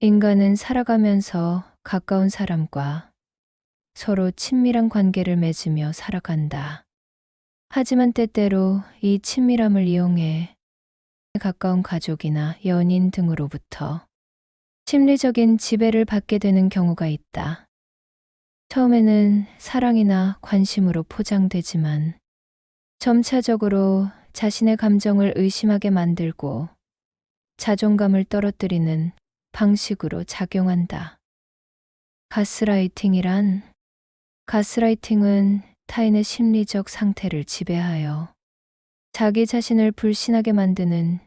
인간은 살아가면서 가까운 사람과 서로 친밀한 관계를 맺으며 살아간다. 하지만 때때로 이 친밀함을 이용해 가까운 가족이나 연인 등으로부터 심리적인 지배를 받게 되는 경우가 있다. 처음에는 사랑이나 관심으로 포장되지만 점차적으로 자신의 감정을 의심하게 만들고 자존감을 떨어뜨리는 방식으로 작용한다. 가스라이팅이란 가스라이팅은 타인의 심리적 상태를 지배하여 자기 자신을 불신하게 만드는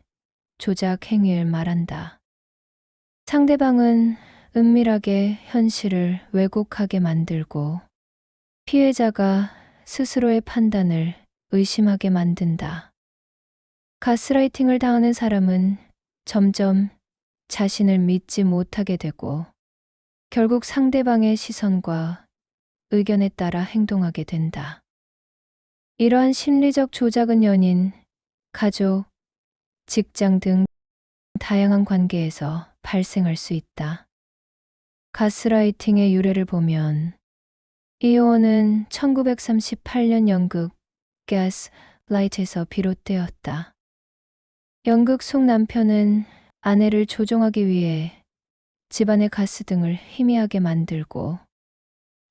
조작 행위를 말한다. 상대방은 은밀하게 현실을 왜곡하게 만들고 피해자가 스스로의 판단을 의심하게 만든다. 가스라이팅을 당하는 사람은 점점 자신을 믿지 못하게 되고 결국 상대방의 시선과 의견에 따라 행동하게 된다. 이러한 심리적 조작은 연인, 가족, 직장 등 다양한 관계에서 발생할 수 있다. 가스라이팅의 유래를 보면 이 용어는 1938년 연극 가스 라이트에서 비롯되었다. 연극 속 남편은 아내를 조종하기 위해 집안의 가스 등을 희미하게 만들고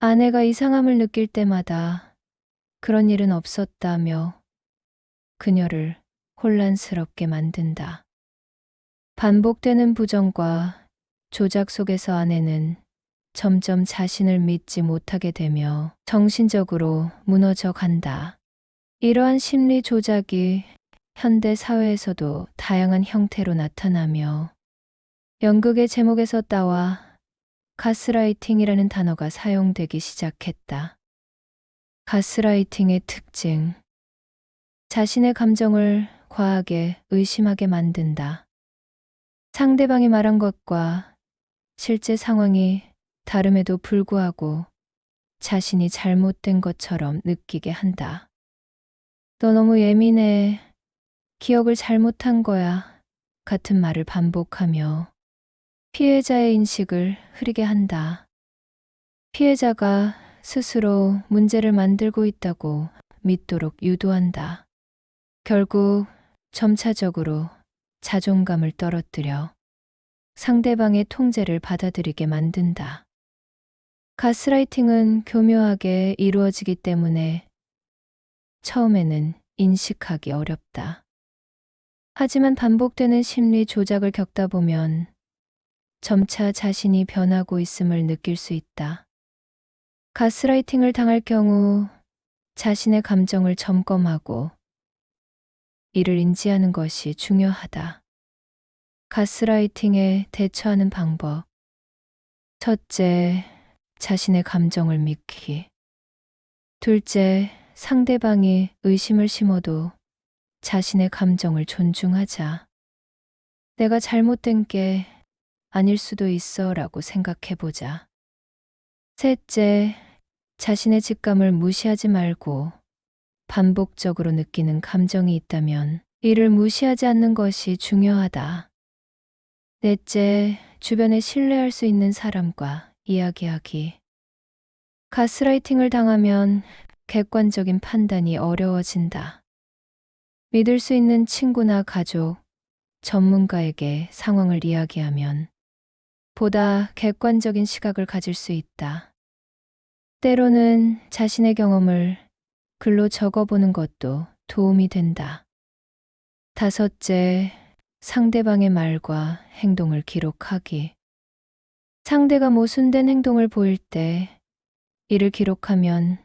아내가 이상함을 느낄 때마다 그런 일은 없었다며 그녀를 혼란스럽게 만든다. 반복되는 부정과 조작 속에서 아내는 점점 자신을 믿지 못하게 되며 정신적으로 무너져 간다. 이러한 심리 조작이 현대 사회에서도 다양한 형태로 나타나며 연극의 제목에서 따와 가스라이팅이라는 단어가 사용되기 시작했다. 가스라이팅의 특징. 자신의 감정을 과하게 의심하게 만든다. 상대방이 말한 것과 실제 상황이 다름에도 불구하고 자신이 잘못된 것처럼 느끼게 한다. 너 너무 예민해. 기억을 잘못한 거야. 같은 말을 반복하며 피해자의 인식을 흐리게 한다. 피해자가 스스로 문제를 만들고 있다고 믿도록 유도한다. 결국 점차적으로 자존감을 떨어뜨려 상대방의 통제를 받아들이게 만든다. 가스라이팅은 교묘하게 이루어지기 때문에 처음에는 인식하기 어렵다. 하지만 반복되는 심리 조작을 겪다 보면 점차 자신이 변하고 있음을 느낄 수 있다. 가스라이팅을 당할 경우 자신의 감정을 점검하고 이를 인지하는 것이 중요하다. 가스라이팅에 대처하는 방법. 첫째, 자신의 감정을 믿기. 둘째, 상대방이 의심을 심어도 자신의 감정을 존중하자. 내가 잘못된 게 아닐 수도 있어 라고 생각해 보자. 셋째, 자신의 직감을 무시하지 말고 반복적으로 느끼는 감정이 있다면 이를 무시하지 않는 것이 중요하다. 넷째, 주변에 신뢰할 수 있는 사람과 이야기하기. 가스라이팅을 당하면 객관적인 판단이 어려워진다. 믿을 수 있는 친구나 가족, 전문가에게 상황을 이야기하면 보다 객관적인 시각을 가질 수 있다. 때로는 자신의 경험을 글로 적어보는 것도 도움이 된다. 다섯째, 상대방의 말과 행동을 기록하기. 상대가 모순된 행동을 보일 때 이를 기록하면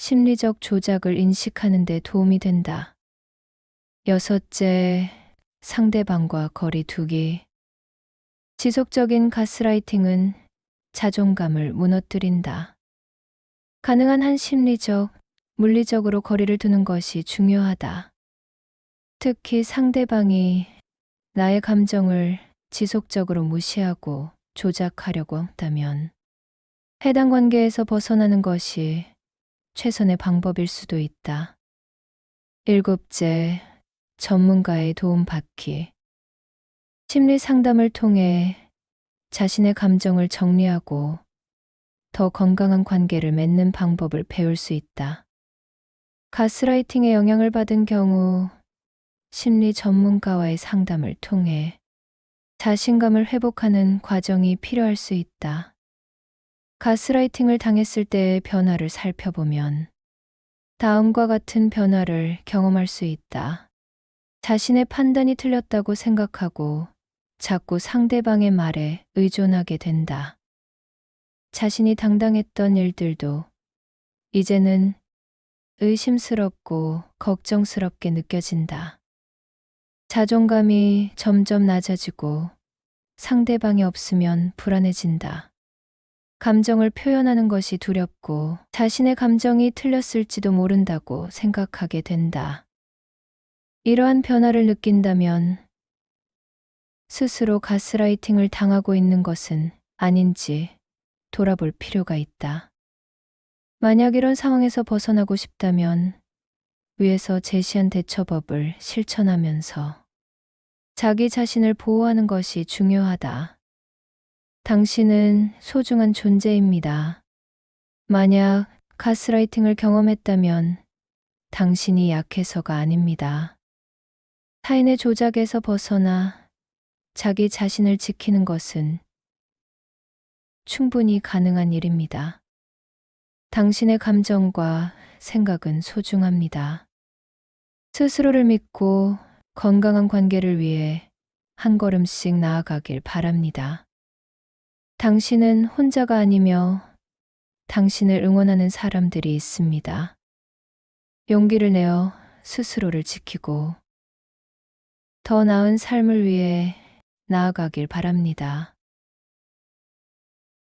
심리적 조작을 인식하는 데 도움이 된다. 여섯째, 상대방과 거리 두기. 지속적인 가스라이팅은 자존감을 무너뜨린다. 가능한 한 심리적, 물리적으로 거리를 두는 것이 중요하다. 특히 상대방이 나의 감정을 지속적으로 무시하고 조작하려고 한다면 해당 관계에서 벗어나는 것이 최선의 방법일 수도 있다. 일곱째, 전문가의 도움 받기. 심리 상담을 통해 자신의 감정을 정리하고 더 건강한 관계를 맺는 방법을 배울 수 있다. 가스라이팅의 영향을 받은 경우 심리 전문가와의 상담을 통해 자신감을 회복하는 과정이 필요할 수 있다. 가스라이팅을 당했을 때의 변화를 살펴보면 다음과 같은 변화를 경험할 수 있다. 자신의 판단이 틀렸다고 생각하고 자꾸 상대방의 말에 의존하게 된다. 자신이 당당했던 일들도 이제는 의심스럽고 걱정스럽게 느껴진다. 자존감이 점점 낮아지고 상대방이 없으면 불안해진다. 감정을 표현하는 것이 두렵고 자신의 감정이 틀렸을지도 모른다고 생각하게 된다. 이러한 변화를 느낀다면 스스로 가스라이팅을 당하고 있는 것은 아닌지 돌아볼 필요가 있다. 만약 이런 상황에서 벗어나고 싶다면 위에서 제시한 대처법을 실천하면서 자기 자신을 보호하는 것이 중요하다. 당신은 소중한 존재입니다. 만약 가스라이팅을 경험했다면 당신이 약해서가 아닙니다. 타인의 조작에서 벗어나 자기 자신을 지키는 것은 충분히 가능한 일입니다. 당신의 감정과 생각은 소중합니다. 스스로를 믿고 건강한 관계를 위해 한 걸음씩 나아가길 바랍니다. 당신은 혼자가 아니며 당신을 응원하는 사람들이 있습니다. 용기를 내어 스스로를 지키고 더 나은 삶을 위해 나아가길 바랍니다.